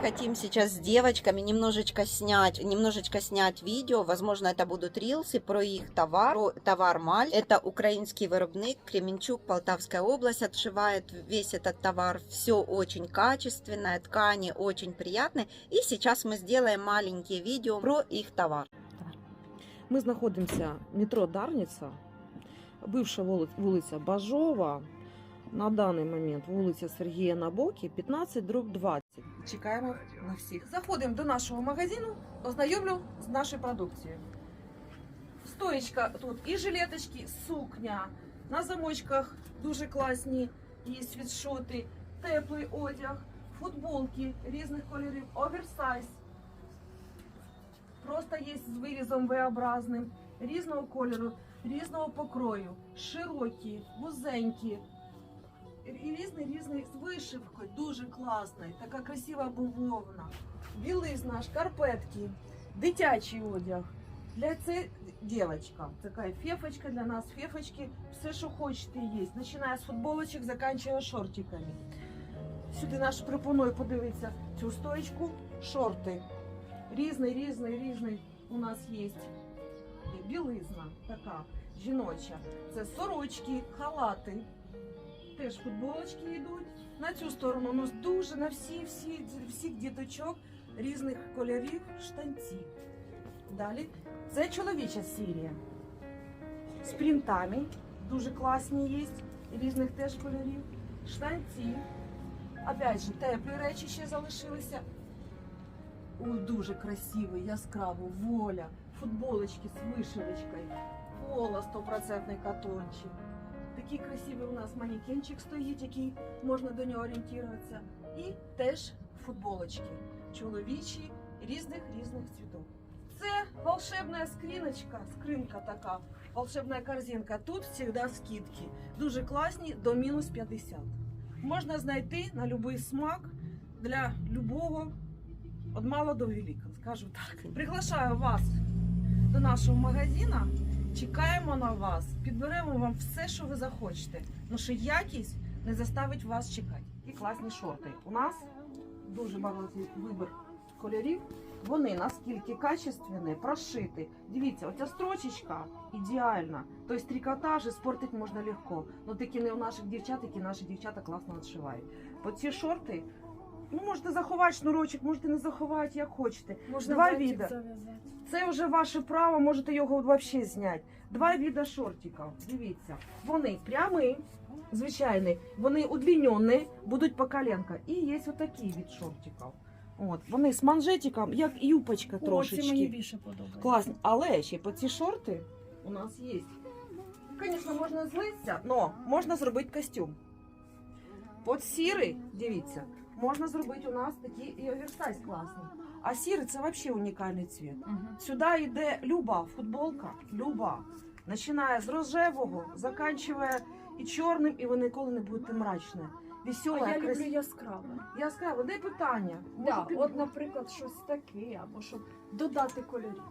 хотим сейчас с девочками немножечко снять, немножечко снять видео. Возможно, это будут рилсы про их товар, про товар Маль. Это украинский виробник Кременчук, Полтавская область отшивает весь этот товар. Все очень качественное, ткани очень приятные. И сейчас мы сделаем маленькие видео про их товар. Ми знаходимося метро Дарниця, бивша вули- вулиця Бажова. На даний момент вулиця Сергія Набокі, 15 дроб 20. Чекаємо на всіх. Заходимо до нашого магазину, ознайомлю з нашою продукцією. Стоєчка тут і жилеточки, сукня. На замочках дуже класні і світшоти, теплий одяг, футболки різних кольорів, оверсайз. Просто є з вирізом V-образним, різного кольору, різного покрою, широкі, вузенькі, різний різний з вишивкою, дуже класний, така красива бавовна, білизна, шкарпетки, дитячий одяг. Для це дівчинка, така фефочка для нас, фефочки, все, що хочете, є. Починає з футболочок, закінчує шортиками. Сюди наш пропоную подивитися цю стоечку, шорти. Різний, різний, різний у нас є. Білизна така жіноча. Це сорочки, халати. Теж футболочки йдуть. На цю сторону у нас дуже на всі, всі, всіх діточок різних кольорів штанці. Далі це чоловіча серія. З принтами. Дуже класні є. Різних теж кольорів. Штанці. Опять же, теплі речі ще залишилися. Ой, дуже красивий, яскравий, воля, футболочки з вишивочкою, поло 100% катончик. Такий красивий у нас манекенчик стоїть, який можна до нього орієнтуватися. І теж футболочки чоловічі різних різних цвітів. Це волшебна скриночка, скринка така, волшебна корзинка. Тут завжди скидки. Дуже класні до мінус 50. Можна знайти на будь-який смак для любого від мала до велика, скажу так. Приглашаю вас до нашого магазину. Чекаємо на вас, підберемо вам все, що ви захочете. Ну що якість не заставить вас чекати. І класні шорти. У нас дуже багатий вибір кольорів. Вони наскільки качественні, прошиті. Дивіться, оця строчечка ідеальна. Тобто трикотаж і спортити можна легко. Ну такі не у наших дівчат, які наші дівчата класно відшивають. Бо ці шорти, ну можете заховати шнурочок, можете не заховати, як хочете. Можна Два бантик віда. зав'язати. Це вже ваше право, можете його взагалі зняти. Два види шортиків. Дивіться, вони прямі, звичайні, вони удлінені, будуть по коленка. І є отакий від шортиків. От, вони з манжетиком, як юпочка О, це трошечки. мені більше подобається. Класно. Але ще по ці шорти у нас є. Звісно, можна злитися, але можна зробити костюм. Под сірий, дивіться, можна зробити у нас такий і оверсайз класний. А сірий це взагалі унікальний цвіт. Мгм. Сюди йде люба футболка, люба. Починає з рожевого, закінчує і чорним, і ви ніколи не будете мрачне. А Веселе, я крас... люблю яскраве. яскраве. Де питання? Да, під- от, наприклад, щось таке, або щоб додати кольорів.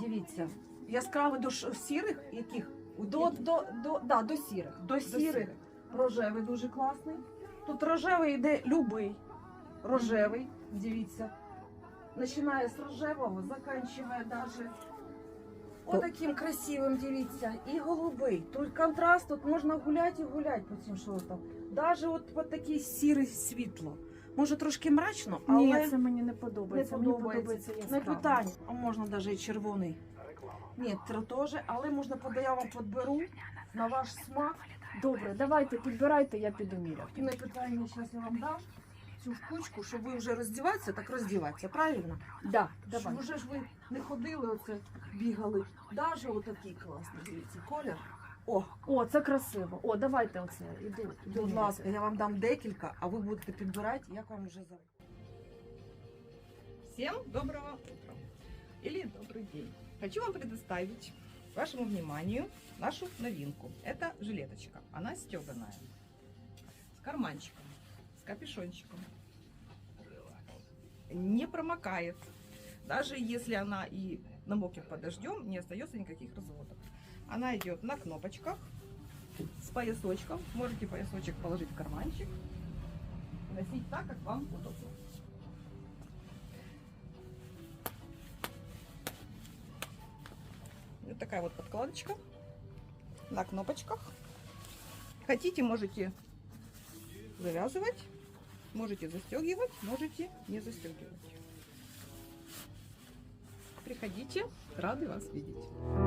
Дивіться, яскраве до ш- сірих, яких? До, до, до, да, до сірих. До сірих. Рожевий дуже класний. Тут рожевий йде любий. Рожевий, дивіться. Починає з рожевого, закінчує навіть отаким красивим, дивіться. І голубий. Тут контраст, тут можна гуляти і гуляти по цим шортам. Навіть от по такий сірий світло. Може трошки мрачно, але Ні, це мені не не подобається. Мені подобається. подобається Не питання. А можна навіть і червоний. Ні, це теж, але можна под- я вам підберу на ваш смак. Добре, давайте підбирайте, я піду міряти. І на питання зараз я вам дам цю кучку, щоб ви вже роздіватися, так роздіватися, правильно? Да, Щоб вже ж ви не ходили, оце бігали. Даже отакий класний, дивіться, колір. О, О, це красиво. О, давайте оце. Іду. іду будь ласка, я вам дам декілька, а ви будете підбирати, як вам вже за. Всем доброго утра или добрый день. Хочу вам предоставить вашему вниманию нашу новинку. Это жилеточка. Она стеганая, с карманчиком, с капюшончиком. Не промокает. Даже если она и намокнет под дождем, не остается никаких разводов. Она идет на кнопочках, с поясочком. Можете поясочек положить в карманчик, носить так, как вам удобно. Вот такая вот подкладочка на кнопочках. Хотите, можете завязывать, можете застегивать, можете не застегивать. Приходите, рады вас видеть.